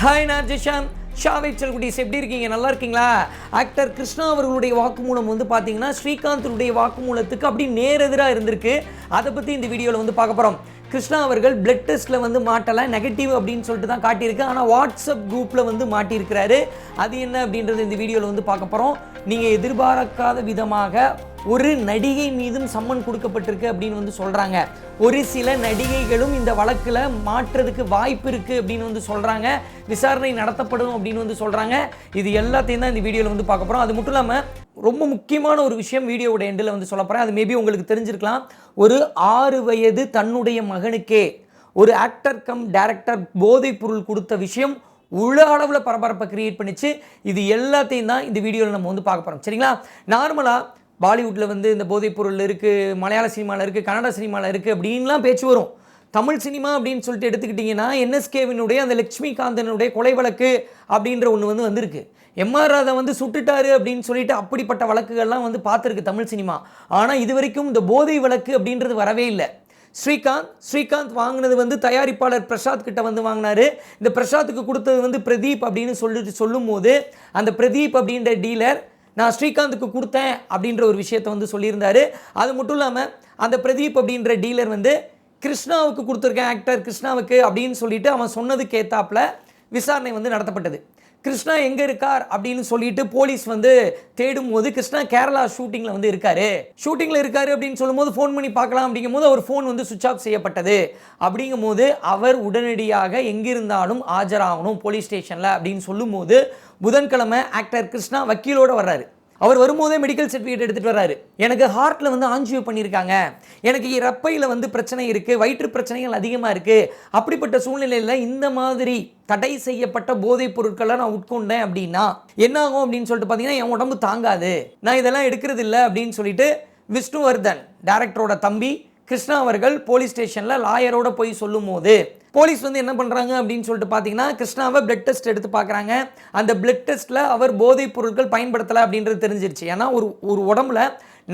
Hi நான் ஜிஷான். ஷாவை செல்குடிஸ் எப்படி இருக்கீங்க? நல்லா இருக்கீங்களா? ஆக்டர் கிருஷ்ணா அவர்களுடைய வாக்குமூலம் வந்து பார்த்தீங்கன்னா ஸ்ரீகாந்தனுடைய வாக்குமூலத்துக்கு அப்படி நேரெதிராக இருந்திருக்கு. அதை பற்றி இந்த வீடியோவில் வந்து பார்க்க போகிறோம் கிருஷ்ணா அவர்கள் பிளட் டெஸ்ட்டில் வந்து மாட்டலை. நெகட்டிவ் அப்படின்னு சொல்லிட்டு தான் காட்டியிருக்கு. ஆனால் வாட்ஸ்அப் குரூப்பில் வந்து மாட்டியிருக்கிறாரு. அது என்ன அப்படின்றது இந்த வீடியோவில் வந்து பார்க்க போகிறோம் நீங்கள் எதிர்பார்க்காத விதமாக ஒரு நடிகை மீதும் சம்மன் கொடுக்கப்பட்டிருக்கு அப்படின்னு வந்து சொல்கிறாங்க ஒரு சில நடிகைகளும் இந்த வழக்கில் மாற்றுறதுக்கு வாய்ப்பு இருக்குது அப்படின்னு வந்து சொல்கிறாங்க விசாரணை நடத்தப்படும் அப்படின்னு வந்து சொல்கிறாங்க இது எல்லாத்தையும் தான் இந்த வீடியோவில் வந்து பார்க்க போகிறோம் அது மட்டும் இல்லாமல் ரொம்ப முக்கியமான ஒரு விஷயம் வீடியோவோட எண்டில் வந்து சொல்ல போகிறேன் அது மேபி உங்களுக்கு தெரிஞ்சிருக்கலாம். ஒரு ஆறு வயது தன்னுடைய மகனுக்கே ஒரு ஆக்டர் கம் டேரக்டர் போதைப் பொருள் கொடுத்த விஷயம் உள்ள அளவில் பரபரப்பை கிரியேட் பண்ணிச்சு. இது எல்லாத்தையும் தான் இந்த வீடியோவில் நம்ம வந்து பார்க்க போகிறோம் சரிங்களா? நார்மலாக பாலிவுட்டில் வந்து இந்த போதைப்பொருள் இருக்குது மலையாள சினிமாவில் இருக்குது கன்னட சினிமாவில் இருக்குது அப்படின்லாம் பேச்சு வரும். தமிழ் சினிமா அப்படின்னு சொல்லிட்டு எடுத்துக்கிட்டிங்கன்னா என்எஸ்கேவினுடைய அந்த லட்சுமிகாந்தனுடைய கொலை வழக்கு அப்படின்ற ஒன்று வந்து வந்திருக்கு. எம்ஆர் ராதா வந்து சுட்டுட்டாரு அப்படின்னு சொல்லிட்டு அப்படிப்பட்ட வழக்குகள்லாம் வந்து பார்த்துருக்கு தமிழ் சினிமா. ஆனால் இது வரைக்கும் இந்த போதை வழக்கு அப்படின்றது வரவே இல்லை. ஸ்ரீகாந்த் ஸ்ரீகாந்த் வாங்கினது வந்து தயாரிப்பாளர் பிரசாத் கிட்ட வந்து வாங்கினாரு. இந்த பிரசாத்துக்கு கொடுத்தது வந்து பிரதீப் அப்படின்னு சொல்லிட்டு சொல்லும்போது அந்த பிரதீப் அப்படின்ற டீலர் நான் ஸ்ரீகாந்துக்கு கொடுத்தேன் அப்படின்ற ஒரு விஷயத்தை வந்து சொல்லியிருந்தாரு. அது மட்டும் இல்லாமல் அந்த பிரதீப் அப்படின்ற டீலர் வந்து கிருஷ்ணாவுக்கு கொடுத்துருக்கேன் ஆக்டர் கிருஷ்ணாவுக்கு அப்படின்னு சொல்லிட்டு அவன் சொன்னதுக்கு ஏத்தாப்பில் விசாரணை வந்து நடத்தப்பட்டது. கிருஷ்ணா எங்கே இருக்கார் அப்படின்னு சொல்லிட்டு போலீஸ் வந்து தேடும் போது கிருஷ்ணா கேரளா ஷூட்டிங்கில் வந்து இருக்காரு. ஷூட்டிங்கில் இருக்காரு அப்படின்னு சொல்லும்போது ஃபோன் பண்ணி பார்க்கலாம் அப்படிங்கும் போது அவர் ஃபோன் வந்து சுவிச் ஆஃப் செய்யப்பட்டது. அப்படிங்கும் போது அவர் உடனடியாக எங்கிருந்தாலும் ஆஜராகணும் போலீஸ் ஸ்டேஷனில் அப்படின்னு சொல்லும்போது புதன்கிழமை ஆக்டர் கிருஷ்ணா வக்கீலோட வர்றாரு. அவர் வரும்போதே மெடிக்கல் சர்டிஃபிகேட் எடுத்துகிட்டு வர்றாரு. எனக்கு ஹார்ட்டில் வந்து ஆஞ்சியோ பண்ணியிருக்காங்க. எனக்கு ரப்பையில் வந்து பிரச்சனை இருக்குது வயிற்று பிரச்சனைகள் அதிகமாக இருக்குது அப்படிப்பட்ட சூழ்நிலையில் இந்த மாதிரி தடை செய்யப்பட்ட போதைப் பொருட்களை நான் உட்கொண்டேன் அப்படின்னா என்னாகும் அப்படின்னு சொல்லிட்டு பார்த்தீங்கன்னா என் உடம்பு தாங்காது. நான் இதெல்லாம் எடுக்கிறது இல்லை அப்படின்னு சொல்லிட்டு விஷ்ணுவர்தன் டேரக்டரோட தம்பி கிருஷ்ணா அவர்கள் போலீஸ் ஸ்டேஷனில் லாயரோட போய் சொல்லும் போது போலீஸ் வந்து என்ன பண்ணுறாங்க அப்படின்னு சொல்லிட்டு பார்த்தீங்கன்னா கிருஷ்ணாவை பிளட் டெஸ்ட் எடுத்து பார்க்குறாங்க அந்த பிளட் டெஸ்ட்டில் அவர் போதைப் பொருட்கள் பயன்படுத்தலை அப்படின்றது தெரிஞ்சிருச்சு. ஏன்னா ஒரு ஒரு உடம்புல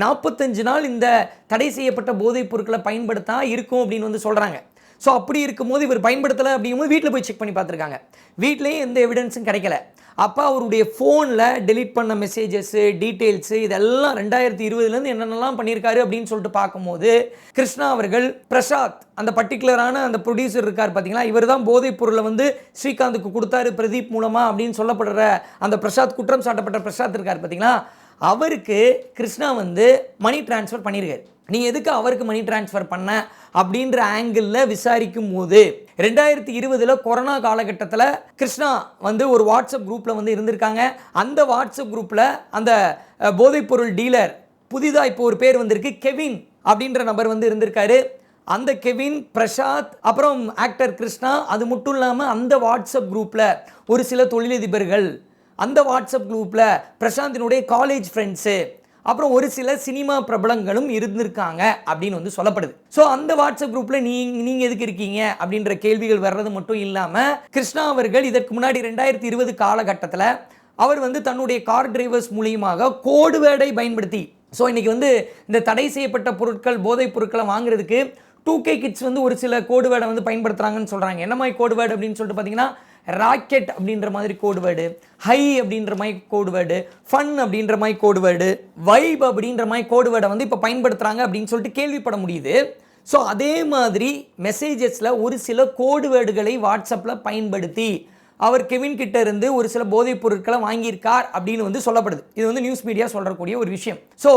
நாற்பத்தஞ்சு நாள் இந்த தடை செய்யப்பட்ட போதைப் பொருட்களை பயன்படுத்தா இருக்கும் அப்படின்னு வந்து சொல்கிறாங்க ஸோ அப்படி இருக்கும்போது இவர் பயன்படுத்தலை அப்படிங்கும்போது வீட்டில் போய் செக் பண்ணி பார்த்துருக்காங்க வீட்லேயும் எந்த எவிடன்ஸும் கிடைக்கல. அப்போ அவருடைய ஃபோனில் டெலீட் பண்ண மெசேஜஸ்ஸு டீட்டெயில்ஸு இதெல்லாம் ரெண்டாயிரத்தி இருபதுலேருந்து என்னென்னலாம் பண்ணியிருக்காரு அப்படின்னு சொல்லிட்டு பார்க்கும்போது கிருஷ்ணா அவர்கள் பிரசாத் அந்த பர்டிகுலரான அந்த ப்ரொடியூசர் இருக்கார் பார்த்தீங்களா இவர் தான் போதைப் பொருளை வந்து ஸ்ரீகாந்துக்கு கொடுத்தாரு பிரதீப் மூலமாக அப்படின்னு சொல்லப்படுற அந்த பிரசாத் குற்றம் சாட்டப்பட்ட பிரசாத் இருக்கார் பார்த்தீங்களா அவருக்கு கிருஷ்ணா வந்து மணி டிரான்ஸ்ஃபர் பண்ணியிருக்காரு. நீ எதுக்கு அவருக்கு மணி டிரான்ஸ்ஃபர் பண்ண அப்படின்ற ஆங்கிளில் விசாரிக்கும் போது ரெண்டாயிரத்தி இருபதில் கொரோனா காலகட்டத்தில் கிருஷ்ணா வந்து ஒரு வாட்ஸ்அப் குரூப்பில் வந்து இருந்திருக்காங்க. அந்த வாட்ஸ்அப் குரூப்பில் அந்த போதைப்பொருள் டீலர் புதிதாக இப்போ ஒரு பேர் வந்திருக்கு கெவின் அப்படின்ற நபர் வந்து இருந்திருக்காரு. அந்த கெவின் பிரசாத் அப்புறம் ஆக்டர் கிருஷ்ணா அது மட்டும் இல்லாமல் அந்த வாட்ஸ்அப் குரூப்பில் ஒரு சில தொழிலதிபர்கள் அந்த வாட்ஸ்அப் குரூப்பில் பிரசாந்தினுடைய காலேஜ் ஃப்ரெண்ட்ஸு அப்புறம் ஒரு சில சினிமா பிரபலங்களும் இருந்திருக்காங்க அப்படின்னு வந்து சொல்லப்படுது. ஸோ அந்த வாட்ஸ்அப் குரூப்பில் நீ நீங்கள் எதுக்கு இருக்கீங்க அப்படின்ற கேள்விகள் வர்றது மட்டும் இல்லாமல் கிருஷ்ணா அவர்கள் இதற்கு முன்னாடி ரெண்டாயிரத்தி இருபது காலகட்டத்தில் அவர் வந்து தன்னுடைய கார் டிரைவர்ஸ் மூலியமாக கோடு வேர்டை பயன்படுத்தி ஸோ இன்னைக்கு வந்து இந்த தடை செய்யப்பட்ட பொருட்கள் போதைப் பொருட்களை வாங்குறதுக்கு டூ கே கிட்ஸ் வந்து ஒரு சில கோடு வேர்டை வந்து பயன்படுத்துகிறாங்கன்னு சொல்கிறாங்க என்ன மாதிரி கோடு வேர்டு அப்படின்னு சொல்லிட்டு பார்த்தீங்கன்னா ராக்கெட் அப்படின்ற மாதிரி கோடுவேர்டு ஹை அப்படின்ற மாதிரி கோடுவேர்டு ஃபன் அப்படின்ற மாதிரி கோடுவேர்டு வைப் அப்படின்ற மாதிரி கோடு வேர்டை வந்து இப்போ பயன்படுத்துகிறாங்க அப்படின்னு சொல்லிட்டு கேள்விப்பட முடியுது. ஸோ அதே மாதிரி மெசேஜஸில் ஒரு சில கோடு வேர்டுகளை வாட்ஸ்அப்பில் பயன்படுத்தி அவர் கெவின் கிட்ட இருந்து ஒரு சில போதைப் பொருட்களை வாங்கியிருக்கார் அப்படின்னு வந்து சொல்லப்படுது. இது வந்து நியூஸ் மீடியா சொல்லக்கூடிய ஒரு விஷயம். ஸோ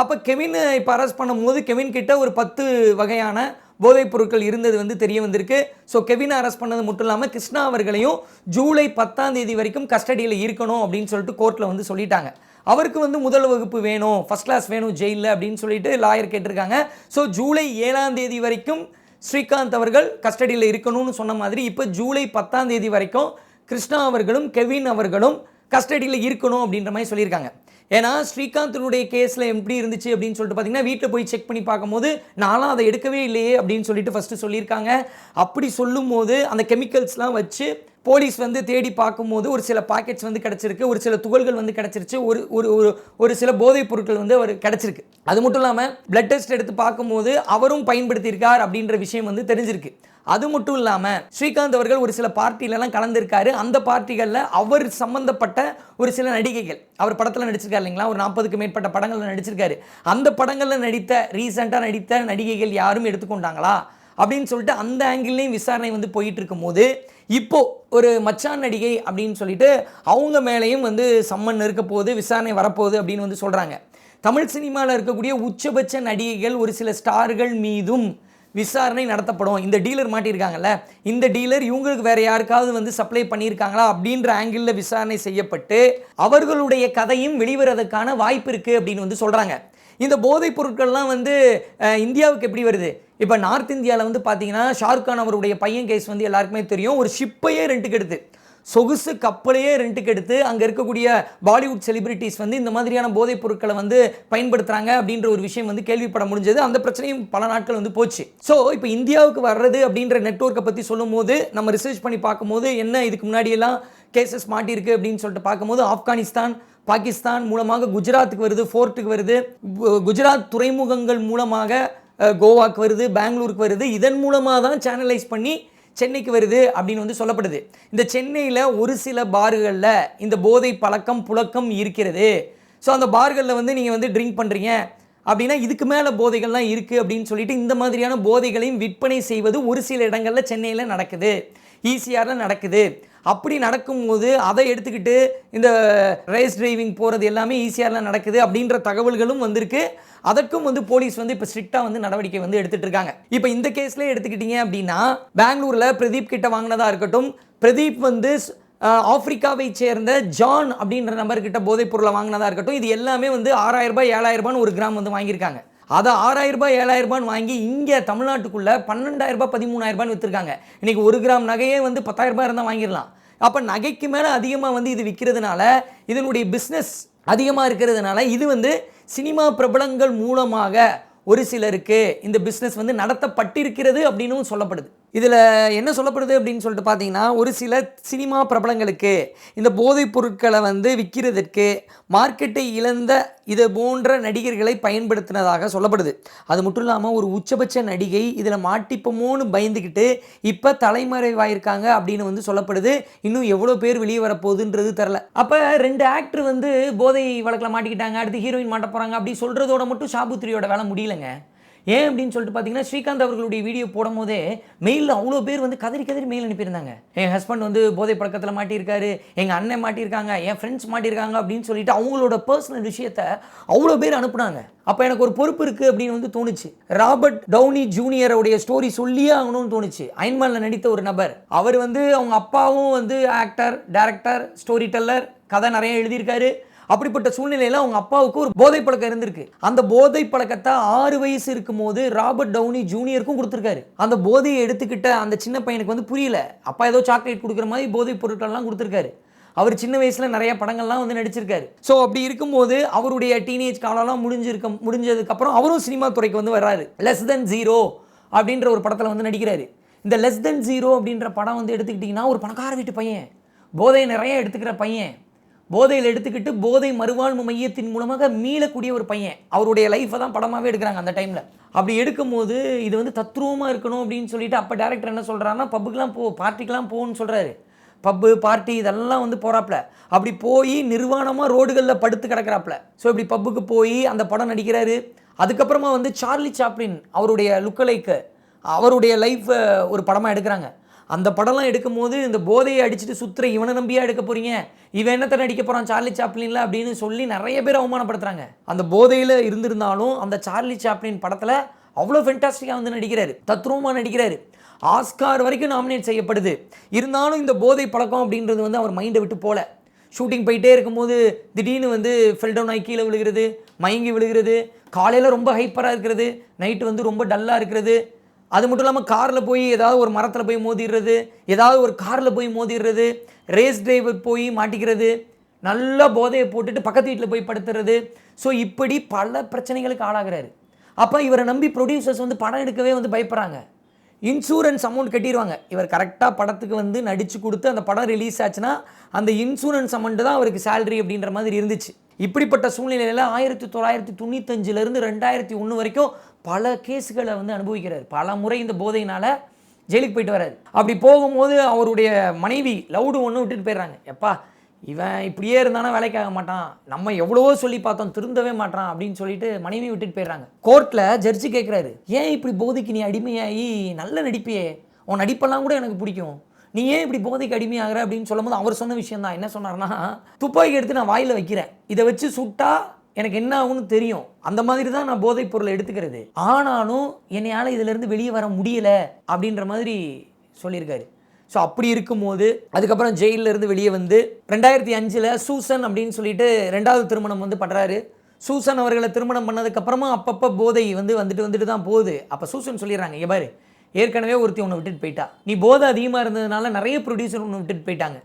அப்போ கெவின் இப்போ அரெஸ்ட் பண்ணும்போது கெவின் கிட்ட ஒரு பத்து வகையான போதைப் பொருட்கள் இருந்தது வந்து தெரிய வந்திருக்கு. ஸோ கெவினை அரெஸ்ட் பண்ணது மட்டும் இல்லாமல் கிருஷ்ணா அவர்களையும் ஜூலை பத்தாம் தேதி வரைக்கும் கஸ்டடியில் இருக்கணும் அப்படின்னு சொல்லிட்டு கோர்ட்டில் வந்து சொல்லிட்டாங்க. அவருக்கு வந்து முதல் வகுப்பு வேணும் ஃபர்ஸ்ட் கிளாஸ் வேணும் ஜெயிலில் அப்படின்னு சொல்லிட்டு லாயர் கேட்டிருக்காங்க. ஸோ ஜூலை ஏழாம் தேதி வரைக்கும் ஸ்ரீகாந்த் அவர்கள் கஸ்டடியில் இருக்கணும்னு சொன்ன மாதிரி இப்போ ஜூலை பத்தாம் தேதி வரைக்கும் கிருஷ்ணா அவர்களும் கெவின் அவர்களும் கஸ்டடியில் இருக்கணும் அப்படின்ற மாதிரி சொல்லியிருக்காங்க. ஏன்னா ஸ்ரீகாந்தினுடைய கேஸில் எப்படி இருந்துச்சு அப்படின்னு சொல்லிட்டு பார்த்தீங்கன்னா வீட்டில் போய் செக் பண்ணி பார்க்கும்போது நானும் அதை எடுக்கவே இல்லையே அப்படின்னு சொல்லிட்டு ஃபஸ்ட்டு சொல்லியிருக்காங்க. அப்படி சொல்லும்போது அந்த கெமிக்கல்ஸ்லாம் வச்சு போலீஸ் வந்து தேடி பார்க்கும்போது ஒரு சில பாக்கெட்ஸ் வந்து கிடச்சிருக்கு ஒரு சில துகள்கள் வந்து கிடச்சிருச்சு ஒரு ஒரு ஒரு ஒரு சில போதைப் பொருட்கள் வந்து அவர் கிடச்சிருக்கு. அது மட்டும் இல்லாமல் பிளட் டெஸ்ட் எடுத்து பார்க்கும்போது அவரும் பயன்படுத்தியிருக்கார் அப்படின்ற விஷயம் வந்து தெரிஞ்சிருக்கு. அது மட்டும் இல்லாமல் ஸ்ரீகாந்த் அவர்கள் ஒரு சில பார்ட்டிலலாம் கலந்துருக்காரு. அந்த பார்ட்டிகளில் அவர் சம்பந்தப்பட்ட ஒரு சில நடிகைகள் அவர் படத்தில் நடிச்சிருக்காரு இல்லைங்களா? ஒரு நாற்பதுக்கு மேற்பட்ட படங்களில் நடிச்சிருக்காரு. அந்த படங்களில் நடித்த ரீசெண்டாக நடித்த நடிகைகள் யாரும் எடுத்துக்கொண்டாங்களா? அப்படின்னு சொல்லிட்டு அந்த ஆங்கிள்லேயும் விசாரணை வந்து போயிட்டு இருக்கும்போது இப்போ ஒரு மச்சான் நடிகை அப்படின்னு சொல்லிட்டு அவங்க மேலேயும் வந்து சம்மன் இருக்க போகுது விசாரணை வரப்போகுது அப்படின்னு வந்து சொல்கிறாங்க தமிழ் சினிமாவில் இருக்கக்கூடிய உச்சபட்ச நடிகைகள் ஒரு சில ஸ்டார்கள் மீதும் விசாரணை நடத்தப்படும். இந்த டீலர் மாட்டியிருக்காங்கல்ல இந்த டீலர் இவங்களுக்கு வேற யாருக்காவது வந்து சப்ளை பண்ணியிருக்காங்களா அப்படின்ற ஆங்கிளில் விசாரணை செய்யப்பட்டு அவர்களுடைய கதையும் வெளிவரதுக்கான வாய்ப்பு இருக்குது அப்படின்னு வந்து சொல்கிறாங்க இந்த போதைப் பொருட்கள்லாம் வந்து இந்தியாவுக்கு எப்படி வருது? இப்போ நார்த் இந்தியாவில் வந்து பார்த்தீங்கன்னா ஷாருக்கான் அவருடைய பையன் கேஸ் வந்து எல்லாருக்குமே தெரியும். ஒரு ஷிப்பையே ரெண்டுக்கு எடுத்து சொகுசு கப்பலையே ரெண்டுக்கு எடுத்து அங்கே இருக்கக்கூடிய பாலிவுட் செலிபிரிட்டிஸ் வந்து இந்த மாதிரியான போதைப் பொருட்களை வந்து பயன்படுத்துகிறாங்க அப்படின்ற ஒரு விஷயம் வந்து கேள்விப்பட முடிஞ்சது. அந்த பிரச்சனையும் பல நாட்கள் வந்து போச்சு. ஸோ இப்போ இந்தியாவுக்கு வர்றது அப்படின்ற நெட்வொர்க்கை பற்றி சொல்லும்போது நம்ம ரிசர்ச் பண்ணி பார்க்கும்போது என்ன இதுக்கு முன்னாடியெல்லாம் கேசஸ் மாட்டியிருக்கு அப்படின்னு சொல்லிட்டு பார்க்கும்போது ஆப்கானிஸ்தான் பாகிஸ்தான் மூலமாக குஜராத்துக்கு வருது ஃபோர்ட்டுக்கு வருது குஜராத் துறைமுகங்கள் மூலமாக கோவாக்கு வருது பெங்களூருக்கு வருது. இதன் மூலமாக தான் சேனலைஸ் பண்ணி சென்னைக்கு வருது அப்படின்னு வந்து சொல்லப்படுது. இந்த சென்னையில் ஒரு சில பார்களில் இந்த போதை பழக்கம் புழக்கம் இருக்கிறது. ஸோ அந்த பார்களில் வந்து நீங்கள் வந்து ட்ரிங்க் பண்ணுறீங்க அப்படின்னா இதுக்கு மேலே போதைகள்லாம் இருக்குது அப்படின்னு சொல்லிட்டு இந்த மாதிரியான போதைகளையும் விற்பனை செய்வது ஒரு சில இடங்களில் சென்னையில் நடக்குது. ஈசிஆரில் நடக்குது. அப்படி நடக்கும்போது அதை எடுத்துக்கிட்டு இந்த ரேஸ் டிரைவிங் போகிறது எல்லாமே ஈஸியாகலாம் நடக்குது அப்படின்ற தகவல்களும் வந்திருக்கு. அதற்கும் வந்து போலீஸ் வந்து இப்போ ஸ்ட்ரிக்டாக வந்து நடவடிக்கை வந்து எடுத்துட்டு இருக்காங்க. இப்போ இந்த கேஸ்லேயே எடுத்துக்கிட்டீங்க அப்படின்னா பெங்களூரில் பிரதீப் கிட்ட வாங்கினதாக இருக்கட்டும் பிரதீப் வந்து ஆப்பிரிக்காவை சேர்ந்த ஜான் அப்படின்ற நபர்கிட்ட போதைப் பொருளை வாங்கினதாக இருக்கட்டும் இது எல்லாமே வந்து ஆறாயிரம் ரூபாய் ஏழாயிரம் ரூபான்னு ஒரு கிராம் வந்து வாங்கியிருக்காங்க. அதை ஆறாயிரம் ரூபாய் ஏழாயிரம் ரூபான்னு வாங்கி இங்கே தமிழ்நாட்டுக்குள்ளே பன்னெண்டாயிரம் ரூபாய் பதிமூணாயிரம் ரூபான்னு விற்றுருக்காங்க இன்னைக்கு ஒரு கிராம் நகையே வந்து பத்தாயிரம் ரூபாய் இருந்தால் வாங்கிடலாம். அப்போ நகைக்கு மேலே அதிகமாக வந்து இது விற்கிறதுனால இதனுடைய பிஸ்னஸ் அதிகமாக இருக்கிறதுனால இது வந்து சினிமா பிரபலங்கள் மூலமாக ஒரு சிலருக்கு இந்த பிஸ்னஸ் வந்து நடத்தப்பட்டிருக்கிறது அப்படின்னும் சொல்லப்படுது. இதில் என்ன சொல்லப்படுது அப்படின்னு சொல்லிட்டு பார்த்தீங்கன்னா ஒரு சில சினிமா பிரபலங்களுக்கு இந்த போதைப் பொருட்களை வந்து விற்கிறதற்கு மார்க்கெட்டை இழந்த இது போன்ற நடிகர்களை பயன்படுத்தினதாக சொல்லப்படுது. அது மட்டும் இல்லாமல் ஒரு உச்சபட்ச நடிகை இதில் மாட்டிப்போமோன்னு பயந்துக்கிட்டு இப்போ தலைமறைவாயிருக்காங்க அப்படின்னு வந்து சொல்லப்படுது. இன்னும் எவ்வளோ பேர் வெளியே வரப்போகுதுன்றது தெரில. அப்போ ரெண்டு ஆக்டர் வந்து போதை வழக்கில் மாட்டிக்கிட்டாங்க அடுத்து ஹீரோயின் மாட்ட போகிறாங்க அப்படி சொல்கிறதோட மட்டும் ஷாபுத்ரியோட வேலை முடியலங்க. ஏன் அப்படின்னு சொல்லிட்டு பார்த்தீங்கன்னா ஸ்ரீகாந்த் அவர்களுடைய வீடியோ போடும் போதே மெயிலில் அவ்வளோ பேர் வந்து கதறி கதறி மெயில் அனுப்பியிருந்தாங்க. என் ஹஸ்பண்ட் வந்து போதை பழக்கத்தில் மாட்டியிருக்காரு எங்கள் அண்ணன் மாட்டியிருக்காங்க என் ஃப்ரெண்ட்ஸ் மாட்டியிருக்காங்க அப்படின்னு சொல்லிட்டு அவங்களோட பர்சனல் விஷயத்த அவ்வளோ பேர் அனுப்புனாங்க. அப்போ எனக்கு ஒரு பொறுப்பு இருக்குது அப்படின்னு வந்து தோணுச்சு. ராபர்ட் டவுனி ஜூனியரோடைய ஸ்டோரி சொல்லியே ஆகணும்னு தோணுச்சு. அயன்மேனில் நடித்த ஒரு நபர். அவர் வந்து அவங்க அப்பாவும் வந்து ஆக்டர் டேரக்டர் ஸ்டோரி டெல்லர் கதை நிறைய எழுதியிருக்காரு. அப்படிப்பட்ட சூழ்நிலையில் அவங்க அப்பாவுக்கு ஒரு போதை பழக்கம் இருந்திருக்கு. அந்த போதை பழக்கத்தை ஆறு வயசு இருக்கும்போது ராபர்ட் டவுனி ஜூனியருக்கும் கொடுத்துருக்காரு. அந்த போதையை எடுத்துக்கிட்ட அந்த சின்ன பையனுக்கு வந்து புரியல. அப்பா ஏதோ சாக்லேட் கொடுக்குற மாதிரி போதைப் பொருட்கள்லாம் கொடுத்துருக்காரு. அவர் சின்ன வயசில் நிறைய படங்கள்லாம் வந்து நடிச்சிருக்காரு. ஸோ அப்படி இருக்கும்போது அவருடைய டீனேஜ் காலம்லாம் முடிஞ்சிருக்க முடிஞ்சதுக்கப்புறம் அவரும் சினிமா துறைக்கு வந்து வர்றாரு. லெஸ் தென் ஜீரோ அப்படின்ற ஒரு படத்தில் வந்து நடிக்கிறாரு. இந்த லெஸ் தென் ஜீரோ அப்படின்ற படம் வந்து எடுத்துக்கிட்டிங்கன்னா ஒரு பணக்கார வீட்டு பையன். போதையை நிறைய எடுத்துக்கிற பையன். போதையில் எடுத்துக்கிட்டு போதை மறுவாழ்வு மையத்தின் மூலமாக மீளக்கூடிய ஒரு பையன். அவருடைய லைஃப்பை தான் படமாகவே எடுக்கிறாங்க அந்த டைமில் அப்படி எடுக்கும்போது இது வந்து தத்ரூபமாக இருக்கணும் அப்படின்னு சொல்லிட்டு அப்போ டேரக்டர் என்ன சொல்கிறாருன்னா பப்புக்கெலாம் போ பார்ட்டிக்கெலாம் போகணும்னு சொல்கிறாரு பப்பு பார்ட்டி இதெல்லாம் வந்து போகிறாப்புல அப்படி போய் நிர்வாணமாக ரோடுகளில் படுத்து கிடக்கிறாப்புல ஸோ இப்படி பப்புக்கு போய் அந்த படம் நடிக்கிறாரு. அதுக்கப்புறமா வந்து சார்லி சாப்ளின் அவருடைய லுக்கலைக்கு அவருடைய லைஃப்பை ஒரு படமாக எடுக்கிறாங்க. அந்த படம்லாம் எடுக்கும்போது இந்த போதையை அடிச்சுட்டு சுத்துற இவனை நம்பியாக எடுக்க போறீங்க? இவன் என்னத்தை நடிக்க போறான்? சார்லி சாப்ளின்ல அப்படின்னு சொல்லி நிறைய பேர் அவமானப்படுத்துறாங்க. அந்த போதையில் இருந்திருந்தாலும் அந்த சார்லி சாப்ளின் படத்தில் அவ்வளோ ஃபென்டாஸ்டிக்காக வந்து நடிக்கிறாரு. தத்ரூபமாக நடிக்கிறாரு. ஆஸ்கார் வரைக்கும் நாமினேட் செய்யப்படுது. இருந்தாலும் இந்த போதை பழக்கம் அப்படின்றது வந்து அவர் மைண்டை விட்டு போல. ஷூட்டிங் போயிட்டே இருக்கும்போது திடீர்னு வந்து ஃபில்டவுன் ஆகி கீழே விழுகிறது மயங்கி விழுகிறது காலையில் ரொம்ப ஹைப்பராக இருக்கிறது நைட்டு வந்து ரொம்ப டல்லாக இருக்கிறது அது மட்டும் இல்லாமல் காரில் போய் ஏதாவது ஒரு மரத்தில் போய் மோதிடுறது ஏதாவது ஒரு காரில் போய் மோதிடுறது ரேஸ் டிரைவர் போய் மாட்டிக்கிறது நல்லா போதையை போட்டுட்டு பக்கத்து வீட்டில் போய் படுத்துறது. ஸோ இப்படி பல பிரச்சனைகளுக்கு ஆளாகிறாரு. அப்போ இவரை நம்பி ப்ரொடியூசர்ஸ் வந்து படம் எடுக்கவே வந்து பயப்படுறாங்க. இன்சூரன்ஸ் அமௌண்ட் கட்டிடுவாங்க. இவர் கரெக்டாக படத்துக்கு வந்து நடித்து கொடுத்து அந்த படம் ரிலீஸ் ஆச்சுன்னா அந்த இன்சூரன்ஸ் அமௌண்ட்டு தான் அவருக்கு சேலரி அப்படின்ற மாதிரி இருந்துச்சு. இப்படிப்பட்ட சூழ்நிலையில் ஆயிரத்தி தொள்ளாயிரத்தி தொண்ணூத்தஞ்சிலேருந்து ரெண்டாயிரத்தி ஒன்று வரைக்கும் பல கேஸுகளை வந்து அனுபவிக்கிறார். பல முறை இந்த போதையினால் ஜெயிலுக்கு போயிட்டு வராரு அப்படி போகும்போது அவருடைய மனைவி லவுடு ஒன்று விட்டுட்டு போயிடுறாங்க. எப்பா இவன் இப்படியே இருந்தானா வேலைக்காக மாட்டான். நம்ம எவ்வளவோ சொல்லி பார்த்தோம் திருந்தவே மாட்டான் அப்படின்னு சொல்லிட்டு மனைவி விட்டுட்டு போயிடுறாங்க. கோர்ட்டில் ஜட்ஜி கேட்குறாரு ஏன் இப்படி போதைக்கு நீ அடிமையாகி நல்ல நடிப்பியே உன் நடிப்பெல்லாம் கூட எனக்கு பிடிக்கும். நீ ஏன் இப்படி போதைக்கு அடிமையாகிற அப்படின்னு சொல்லும்போது அவர் சொன்ன விஷயம் தான் என்ன சொன்னார்னா துப்பாக்கி எடுத்து நான் வாயில் வைக்கிறேன். இதை வச்சு சுட்டா எனக்கு என்ன ஆகும்னு தெரியும். அந்த மாதிரி தான் நான் போதைப் பொருளை எடுத்துக்கிறது. ஆனாலும் என்னையால் இதிலிருந்து வெளியே வர முடியல அப்படின்ற மாதிரி சொல்லியிருக்காரு. ஸோ அப்படி இருக்கும்போது அதுக்கப்புறம் ஜெயில்ல இருந்து வெளியே வந்து ரெண்டாயிரத்தி அஞ்சில் சூசன் அப்படின்னு சொல்லிட்டு ரெண்டாவது திருமணம் வந்து பண்ணுறாரு சூசன் அவர்களை திருமணம் பண்ணதுக்கப்புறமா அப்பப்போ போதை வந்து வந்துட்டு வந்துட்டு தான் போகுது. அப்போ சூசன் சொல்லிடுறாங்க இங்க பாரு ஏற்கனவே ஒருத்தி உன்னை விட்டுட்டு போயிட்டா. நீ போதை அதிகமாக இருந்ததுனால நிறைய ப்ரொடியூசர் உன்னை விட்டுட்டு போயிட்டாங்க.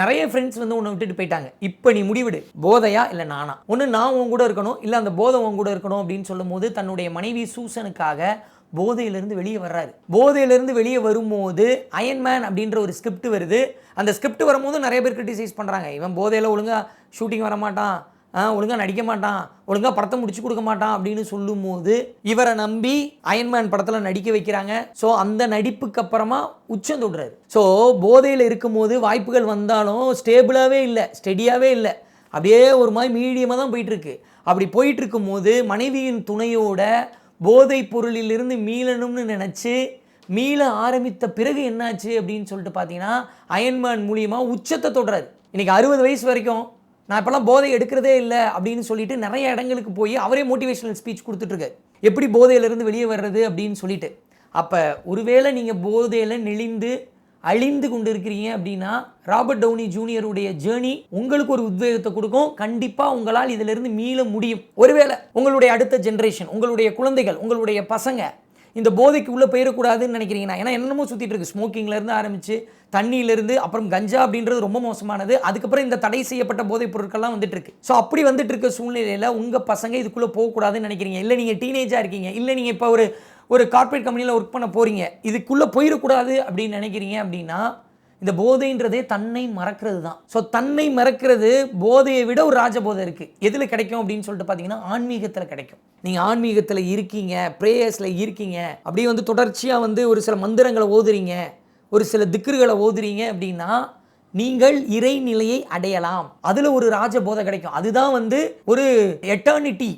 நிறைய ஃப்ரெண்ட்ஸ் வந்து உன்னை விட்டுட்டு போயிட்டாங்க. இப்போ நீ முடிவிடு. போதையா இல்லை நானா? ஒன்று நான் உன் கூட இருக்கணும் இல்லை அந்த போதை உன் கூட இருக்கணும் அப்படின்னு சொல்லும்போது தன்னுடைய மனைவி சூசனுக்காக போதையிலிருந்து வெளியே வர்றாரு. போதையிலிருந்து வெளியே வரும்போது அயன்மேன் அப்படின்ற ஒரு ஸ்கிரிப்ட் வருது. அந்த ஸ்கிரிப்ட் வரும்போது நிறைய பேர் கிரிட்டிசைஸ் பண்ணுறாங்க இவன் போதையில் ஒழுங்காக ஷூட்டிங் வர மாட்டான் ஒழுங்காக நடிக்க மாட்டான். ஒழுங்காக படத்தை முடிச்சு கொடுக்க மாட்டான் அப்படின்னு சொல்லும்போது இவரை நம்பி அயன்மேன் படத்தில் நடிக்க வைக்கிறாங்க. ஸோ அந்த நடிப்புக்கு அப்புறமா உச்சம் தொடுறாரு. ஸோ போதையில் இருக்கும்போது வாய்ப்புகள் வந்தாலும் ஸ்டேபிளாகவே இல்லை ஸ்டெடியாகவே இல்லை. அப்படியே ஒரு மாதிரி மீடியமாக தான் போயிட்டுருக்கு. அப்படி போயிட்டுருக்கும் போது மனைவியின் துணையோட போதைப் பொருளிலிருந்து மீளணும்னு நினச்சி மீள ஆரம்பித்த பிறகு என்னாச்சு அப்படின்னு சொல்லிட்டு பார்த்தீங்கன்னா அயன்மேன் மூலியமாக உச்சத்தை தொடுறாரு. இன்றைக்கி அறுபது வயசு வரைக்கும் நான் இப்போல்லாம் போதை எடுக்கிறதே இல்லை அப்படின்னு சொல்லிட்டு நிறைய இடங்களுக்கு போய் அவரே மோட்டிவேஷனல் ஸ்பீச் கொடுத்துட்ருக்கு எப்படி போதையிலேருந்து வெளியே வர்றது அப்படின்னு சொல்லிட்டு. அப்போ ஒருவேளை நீங்கள் போதையில் நெளிந்து அழிந்து கொண்டு இருக்கிறீங்க அப்படின்னா ராபர்ட் டவுனி ஜூனியருடைய ஜேர்னி உங்களுக்கு ஒரு உத்வேகத்தை கொடுக்கும். கண்டிப்பாக உங்களால் இதிலிருந்து மீள முடியும். ஒருவேளை உங்களுடைய அடுத்த ஜென்ரேஷன் உங்களுடைய குழந்தைகள் உங்களுடைய பசங்க இந்த போதைக்கு உள்ளே போயிடக்கூடாதுன்னு நினைக்கிறீங்கன்னா ஏன்னா என்னமோ சுற்றிட்டு இருக்கு. ஸ்மோக்கிங்லேருந்து ஆரம்பிச்சு தண்ணியிலேருந்து அப்புறம் கஞ்சா அப்படின்றது ரொம்ப மோசமானது. அதுக்கப்புறம் இந்த தடை செய்யப்பட்ட போதைப் பொருட்கள்லாம் வந்துட்டு இருக்கு. ஸோ அப்படி வந்துட்டு இருக்க சூழ்நிலையில் உங்கள் பசங்க இதுக்குள்ளே போகக்கூடாதுன்னு நினைக்கிறீங்க? இல்லை நீங்கள் டீனேஜாக இருக்கீங்க. இல்லை நீங்கள் இப்போ ஒரு ஒரு கார்ப்பரேட் கம்பெனியில் ஒர்க் பண்ண போகிறீங்க இதுக்குள்ளே போயிடக்கூடாது அப்படின்னு நினைக்கிறீங்க அப்படின்னா இந்த போதைன்றதே தன்னை மறக்கிறது தான் ஸோ தன்னை மறக்கிறது போதையை விட ஒரு ராஜபோதை இருக்குது எதில் கிடைக்கும் அப்படின்னு சொல்லிட்டு பார்த்தீங்கன்னா ஆன்மீகத்தில் கிடைக்கும். நீங்கள் ஆன்மீகத்தில் இருக்கீங்க ப்ரேயர்ஸில் இருக்கீங்க அப்படியே வந்து தொடர்ச்சியாக வந்து ஒரு சில மந்திரங்களை ஓதுறீங்க ஒரு சில திக்குறுகளை ஓதுறீங்க அப்படின்னா நீங்கள் இறைநிலையை அடையலாம். அதில் ஒரு ராஜபோதை கிடைக்கும். அதுதான் வந்து ஒரு எட்டர்னிட்டி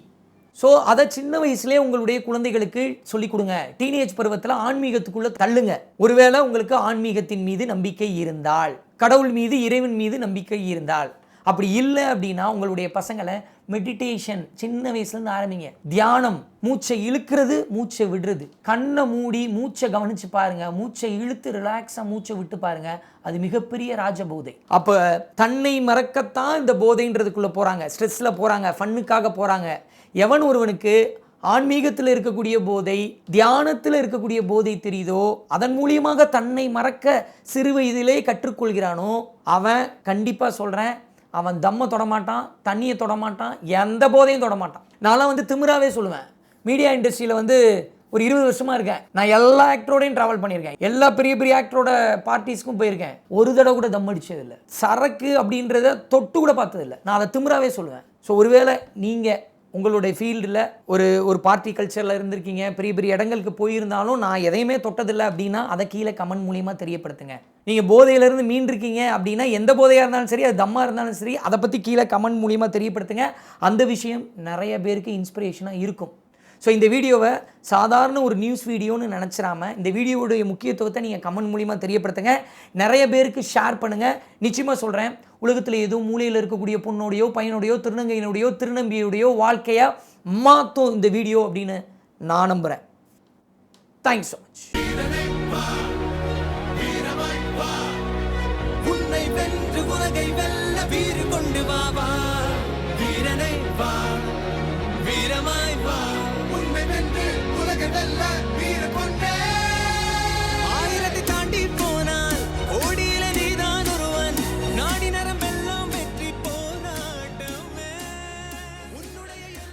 ஸோ அதை சின்ன வயசுலேயே உங்களுடைய குழந்தைகளுக்கு சொல்லிக் கொடுங்க. டீனேஜ் பருவத்தில் ஆன்மீகத்துக்குள்ளே தள்ளுங்க. ஒருவேளை உங்களுக்கு ஆன்மீகத்தின் மீது நம்பிக்கை இருந்தால் கடவுள் மீது இறைவன் மீது நம்பிக்கை இருந்தால் அப்படி இல்லை அப்படின்னா உங்களுடைய பசங்களை மெடிடேஷன் சின்ன வயசுலேருந்து ஆரம்பிங்க. தியானம் மூச்சை இழுக்கிறது மூச்சை விடுறது. கண்ணை மூடி மூச்சை கவனிச்சு பாருங்கள் மூச்சை இழுத்து ரிலாக்ஸாக மூச்சை விட்டு பாருங்கள் அது மிகப்பெரிய ராஜபோதை. அப்போ தன்னை மறக்கத்தான் இந்த போதைன்றதுக்குள்ளே போகிறாங்க ஸ்ட்ரெஸ்ஸில் போகிறாங்க ஃபன்னுக்காக போகிறாங்க எவன் ஒருவனுக்கு ஆன்மீகத்தில் இருக்கக்கூடிய போதை தியானத்தில் இருக்கக்கூடிய போதை தெரியுதோ அதன் மூலியமாக தன்னை மறக்க சிறு வயதிலே கற்றுக்கொள்கிறானோ அவன் கண்டிப்பாக சொல்கிறேன் அவன் தம்மை தொடமாட்டான் தண்ணியை தொடமாட்டான் எந்த போதையும் தொடமாட்டான். நான்லாம் வந்து திமிராவே சொல்லுவேன். மீடியா இண்டஸ்ட்ரியில் வந்து ஒரு இருபது வருஷமாக இருக்கேன். நான் எல்லா ஆக்டரோடையும் ட்ராவல் பண்ணியிருக்கேன். எல்லா பெரிய பெரிய ஆக்டரோட பார்ட்டிஸ்க்கும் போயிருக்கேன். ஒரு தடவை கூட தம் அடித்ததில்லை சரக்கு அப்படின்றத தொட்டு கூட பார்த்ததில்லை. நான் அதை திமிராவே சொல்லுவேன். ஸோ ஒருவேளை நீங்கள் உங்களுடைய ஃபீல்டில் ஒரு ஒரு பார்ட்டி கல்ச்சரில் இருந்திருக்கீங்க. பெரிய பெரிய இடங்களுக்கு போயிருந்தாலும் நான் எதையுமே தொட்டதில்லை அப்படின்னா அதை கீழே கமெண்ட் மூலியமாக தெரியப்படுத்துங்க. நீங்கள் போதையிலேருந்து மீண்டிருக்கீங்க அப்படின்னா எந்த போதையாக இருந்தாலும் சரி அது தம்மாக இருந்தாலும் சரி அதை பற்றி கீழே கமெண்ட் மூலியமாக தெரியப்படுத்துங்க. அந்த விஷயம் நிறைய பேருக்கு இன்ஸ்பிரேஷனாக இருக்கும். ஸோ இந்த வீடியோவை சாதாரண ஒரு நியூஸ் வீடியோன்னு நினச்சிடாம இந்த வீடியோவுடைய முக்கியத்துவத்தை நீங்கள் கமெண்ட் மூலிமா தெரியப்படுத்துங்க. நிறைய பேருக்கு ஷேர் பண்ணுங்கள் நிச்சயமாக சொல்கிறேன் உலகத்தில் எதுவும் மூலையில் இருக்கக்கூடிய பொண்ணோடையோ பையனுடையோ திருநங்கையினுடையோ திருநம்பியுடையோ வாழ்க்கையை மாற்றும் இந்த வீடியோ அப்படின்னு நான் நம்புகிறேன் தேங்க்ஸ் ஸோ மச் Let